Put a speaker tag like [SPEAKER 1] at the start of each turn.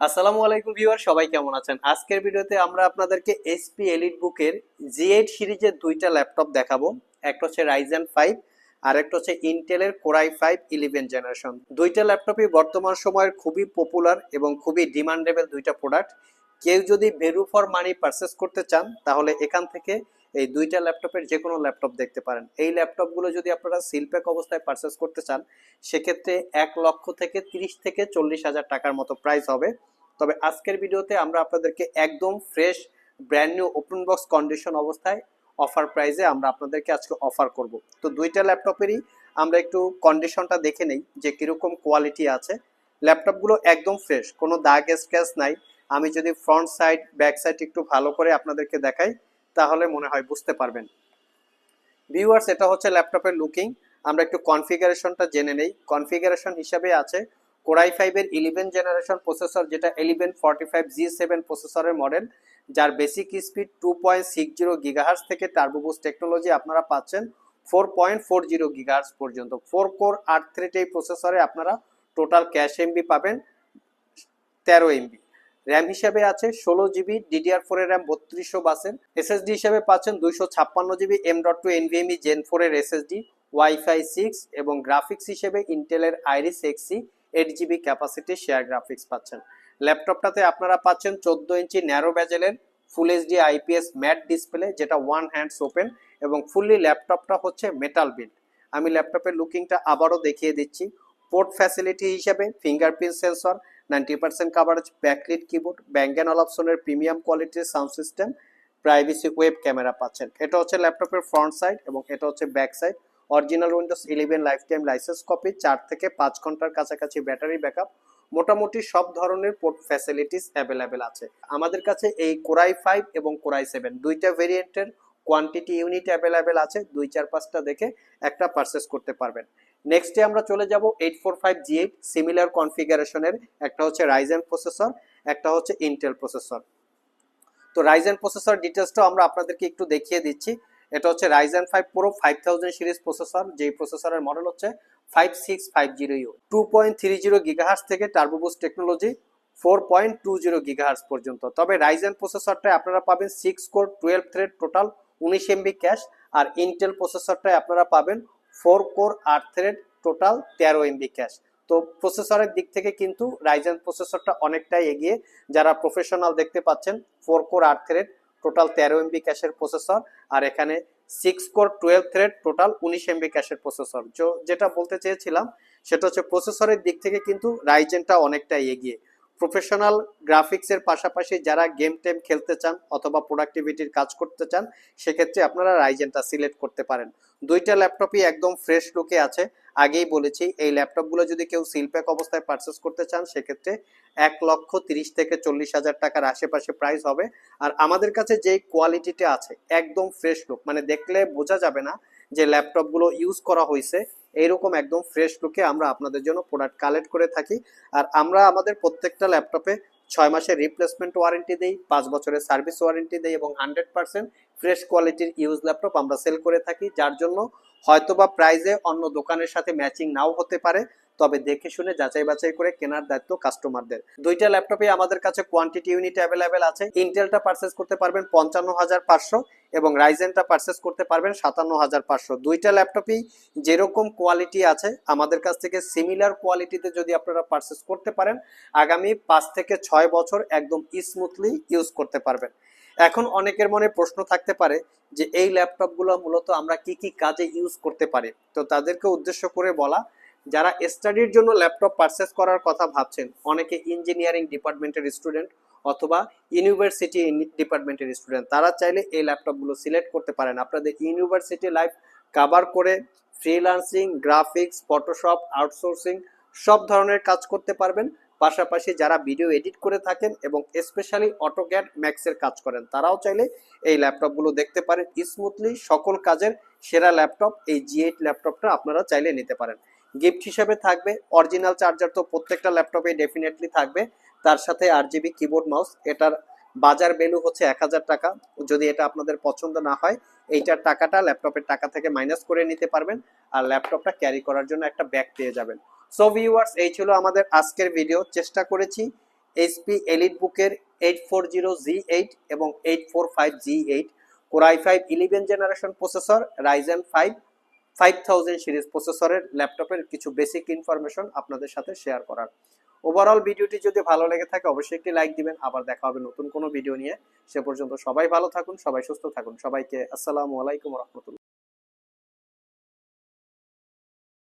[SPEAKER 1] আসসালামু আলাইকুম ভিউয়ার, সবাই কেমন আছেন? আজকের ভিডিওতে আমরা আপনাদেরকে এসপি এলিট বুকের জি এইট সিরিজের দুইটা ল্যাপটপ দেখাবো। একটা হচ্ছে রাইজেন ফাইভ আর একটা হচ্ছে ইন্টেলের কোরাই ফাইভ ইলেভেন জেনারেশন দুইটা ল্যাপটপই বর্তমান সময়ের খুবই পপুলার এবং খুবই ডিমান্ডেবল দুইটা প্রোডাক্ট কেউ যদি ভ্যালু ফর মানি পারচেস করতে চান, তাহলে এখান থেকে এই দুইটা ল্যাপটপের যে কোনো ল্যাপটপ দেখতে পারেন। এই ল্যাপটপগুলো যদি আপনারা সিলপ্যাক অবস্থায় পারচেস করতে চান, সেক্ষেত্রে এক লক্ষ থেকে তিরিশ থেকে চল্লিশ হাজার টাকার মতো প্রাইস হবে। তবে আজকের ভিডিওতে আমরা আপনাদেরকে একদম fresh brand new open box condition অবস্থায় অফার প্রাইসে আমরা আপনাদেরকে আজকে অফার করব। তো দুইটা ল্যাপটপেরই আমরা একটু কন্ডিশনটা দেখে নেই যে কীরকম কোয়ালিটি আছে। ল্যাপটপগুলো একদম ফ্রেশ কোনো দাগ স্ক্র্যাচ নাই। আমি যদি ফ্রন্ট সাইড ব্যাক সাইড একটু ভালো করে আপনাদেরকে দেখাই, তাহলে মনে হয় বুঝতে পারবেন। ভিউয়ার্স এটা হচ্ছে ল্যাপটপের লুকিং আমরা একটু কনফিগারেশনটা জেনে নেই। কনফিগারেশন হিসাবে আছে কোরাই ফাইভের ইলেভেন জেনারেশন প্রসেসর যেটা eleven forty five G seven প্রসেসরের মডেল যার basic speed two point six zero gigahertz থেকে টার্বোবুস টেকনোলজি আপনারা পাচ্ছেন four point four zero gigahertz পর্যন্ত। ফোর কোর আট থ্রেড এই প্রসেসরে আপনারা টোটাল ক্যাশ এমবি পাবেন, তেরো এমবি র্যাম হিসাবে আছে ষোলো জিবি ডিডিআর ফোর এর র্যাম বত্রিশশো বাসের এসএসডি হিসাবে পাচ্ছেন দুইশো ছাপ্পান্ন GB M dot two NVMe gen four এর এসএসডি ওয়াইফাই সিক্স এবং গ্রাফিক্স হিসেবে ইন্টেলের Iris Xe eight GB capacity share graphics পাচ্ছেন। ল্যাপটপটাতে আপনারা পাচ্ছেন চোদ্দ ইঞ্চি narrow ব্যাজেলের full HD IPS matte display যেটা ওয়ান হ্যান্ডস ওপেন এবং ফুললি ল্যাপটপটা হচ্ছে মেটাল বিল্ড আমি ল্যাপটপের লুকিংটা আবারও দেখিয়ে দিচ্ছি। পোর্ট ফ্যাসিলিটি হিসেবে fingerprint sensor ninety percent coverage backlit keyboard ব্যাঙ্গান অপশনের প্রিমিয়াম কোয়ালিটির sound system privacy web camera পাচ্ছেন। এটা হচ্ছে ল্যাপটপের ফ্রন্ট সাইড এবং এটা হচ্ছে back side original Windows eleven life time licence copy চার থেকে পাঁচ ঘণ্টার কাছাকাছি ব্যাটারি ব্যাকআপ মোটামুটি সব ধরনের পোর্ট ফ্যাসিলিটিস অ্যাভেলেবেল আছে। আমাদের কাছে এই কোরাই ফাইভ এবং কোরাই সেভেন দুইটা ভেরিয়েন্টের কোয়ান্টিটি ইউনিট অ্যাভেলেবেল আছে। দুই, চার, পাঁচটা দেখে একটা পারচেস করতে পারবেন। নেক্সটে আমরা চলে যাব eight four five G eight similar কনফিগারেশনের একটা হচ্ছে রাইজেন প্রসেসর একটা হচ্ছে ইন্টেল প্রসেসর তো রাইজেন প্রসেসর ডিটেলসটাও আমরা আপনাদেরকে একটু দেখিয়ে দিচ্ছি। এটা হচ্ছে Ryzen five pro five thousand series processor যেই প্রসেসরের মডেল হচ্ছে five six five zero U two point three zero gigahertz থেকে turbo boost technology four point two zero gigahertz পর্যন্ত। তবে রাইজেন প্রসেসরটায় আপনারা পাবেন six core twelve thread total উনিশ এমবি ক্যাশ আর ইন্টেল প্রসেসরটায় আপনারা পাবেন ফোর কোর আট থ্রেড টোটাল তেরো এমবি ক্যাশ। তো প্রসেসরের দিক থেকে কিন্তু রাইজেন প্রসেসরটা অনেকটাই এগিয়ে। যারা প্রফেশনাল দেখতে পাচ্ছেন, ফোর কোর আট থ্রেড টোটাল তেরো এমবি ক্যাশের প্রসেসর আর এখানে six core twelve thread total উনিশ এমবি ক্যাশের প্রসেসর। যেটা বলতে চেয়েছিলাম, সেটা হচ্ছে প্রসেসরের দিক থেকে কিন্তু রাইজেনটা অনেকটাই এগিয়ে। প্রফেশনাল গ্রাফিক্সের পাশাপাশি যারা গেম টেম খেলতে চান অথবা প্রোডাক্টিভিটির কাজ করতে চান, সেক্ষেত্রে আপনারা রাইজেনটা সিলেক্ট করতে পারেন। দুইটা ল্যাপটপই একদম ফ্রেশ লুকে আছে। আগেই বলেছি, এই ল্যাপটপগুলো যদি কেউ সিলপ্যাক অবস্থায় পারচেস করতে চান, সেক্ষেত্রে এক লক্ষ তিরিশ থেকে চল্লিশ হাজার টাকার আশেপাশে প্রাইস হবে। আর আমাদের কাছে যেই কোয়ালিটিটা আছে, একদম ফ্রেশ লুক মানে দেখলে বোঝা যাবে না যে ল্যাপটপগুলো ইউজ করা হয়েছে এইরকম একদম ফ্রেশ লুকে আমরা আপনাদের জন্য প্রোডাক্ট কালেক্ট করে থাকি। আর আমরা আমাদের প্রত্যেকটা ল্যাপটপে ছয় মাসের রিপ্লেসমেন্ট ওয়ারেন্টি দেই, পাঁচ বছরের সার্ভিস ওয়ারেন্টি দেই এবং হান্ড্রেড পার্সেন্ট ফ্রেশ কোয়ালিটির ইউজ ল্যাপটপ আমরা সেল করে থাকি, যার জন্য হয়তোবা প্রাইজে অন্য দোকানের সাথে ম্যাচিং নাও হতে পারে। তবে দেখে শুনে যাচাই বাছাই করে কেনার দায়িত্ব কাস্টমারদের দুইটা ল্যাপটপে আমাদের কাছে কোয়ান্টিটি ইউনিট অ্যাভেলেবেল আছে। ইন্টেলটা পারচেস করতে পারবেন পঞ্চান্ন হাজার পাঁচশো এবং রাইজেনটা পারচেস করতে পারবেন সাতান্ন হাজার পাঁচশো। দুইটা ল্যাপটপই যেরকম কোয়ালিটি আছে, আমাদের কাছ থেকে সিমিলার কোয়ালিটিতে যদি আপনারা পারচেস করতে পারেন, আগামী পাঁচ থেকে ছয় বছর একদম স্মুথলি ইউজ করতে পারবেন। এখন অনেকের মনে প্রশ্ন থাকতে পারে যে, এই ল্যাপটপগুলো মূলত আমরা কি কি কাজে ইউজ করতে পারি? তো তাদেরকে উদ্দেশ্য করে বলা যারা স্টাডির জন্য ল্যাপটপ পারচেস করার কথা ভাবছেন, অনেকে ইঞ্জিনিয়ারিং ডিপার্টমেন্টের স্টুডেন্ট অথবা ইউনিভার্সিটি ডিপার্টমেন্টের স্টুডেন্ট তারা চাইলে এই ল্যাপটপগুলো সিলেক্ট করতে পারেন। আপনাদের ইউনিভার্সিটি লাইফ কাভার করে ফ্রিলান্সিং গ্রাফিক্স ফটোশপ আউটসোর্সিং সব ধরনের কাজ করতে পারবেন। পাশাপাশি যারা ভিডিও এডিট করে থাকেন এবং স্পেশালি অটোক্যাড ম্যাক্সের কাজ করেন, তারাও চাইলে এই ল্যাপটপগুলো দেখতে পারেন। স্মুথলি সকল কাজের সেরা ল্যাপটপ এই জি এইট ল্যাপটপটা আপনারা চাইলে নিতে পারেন। গিফট হিসেবে থাকবে। অরিজিনাল চার্জার তো প্রত্যেকটা ল্যাপটপে ডেফিনেটলি থাকবে। তার সাথে আর জিবি কিবোর্ড মাউস এটার বাজার ভ্যালু হচ্ছে এক হাজার টাকা। যদি এটা আপনাদের পছন্দ না হয়, এইটার টাকাটা ল্যাপটপের টাকা থেকে মাইনাস করে নিতে পারবেন আর ল্যাপটপটা ক্যারি করার জন্য একটা ব্যাগ পেয়ে যাবেন। সো ভিউয়ার্স এই ছিল আমাদের আজকের ভিডিও চেষ্টা করেছি এইচপি এলিট বুকের eight four zero G eight এবং eight four five G eight core i five eleven generation processor Ryzen five five thousand series প্রসেসরের ল্যাপটপের কিছু বেসিক ইনফরমেশন আপনাদের সাথে শেয়ার করার। ওভারঅল ভিডিওটি যদি ভালো লেগে থাকে, অবশ্যই একটি লাইক দিবেন। আবার দেখা হবে নতুন কোনো ভিডিও নিয়ে। সে পর্যন্ত সবাই ভালো থাকুন, সবাই সুস্থ থাকুন। সবাইকে আসসালামু আলাইকুম রহমতুল্লাহ।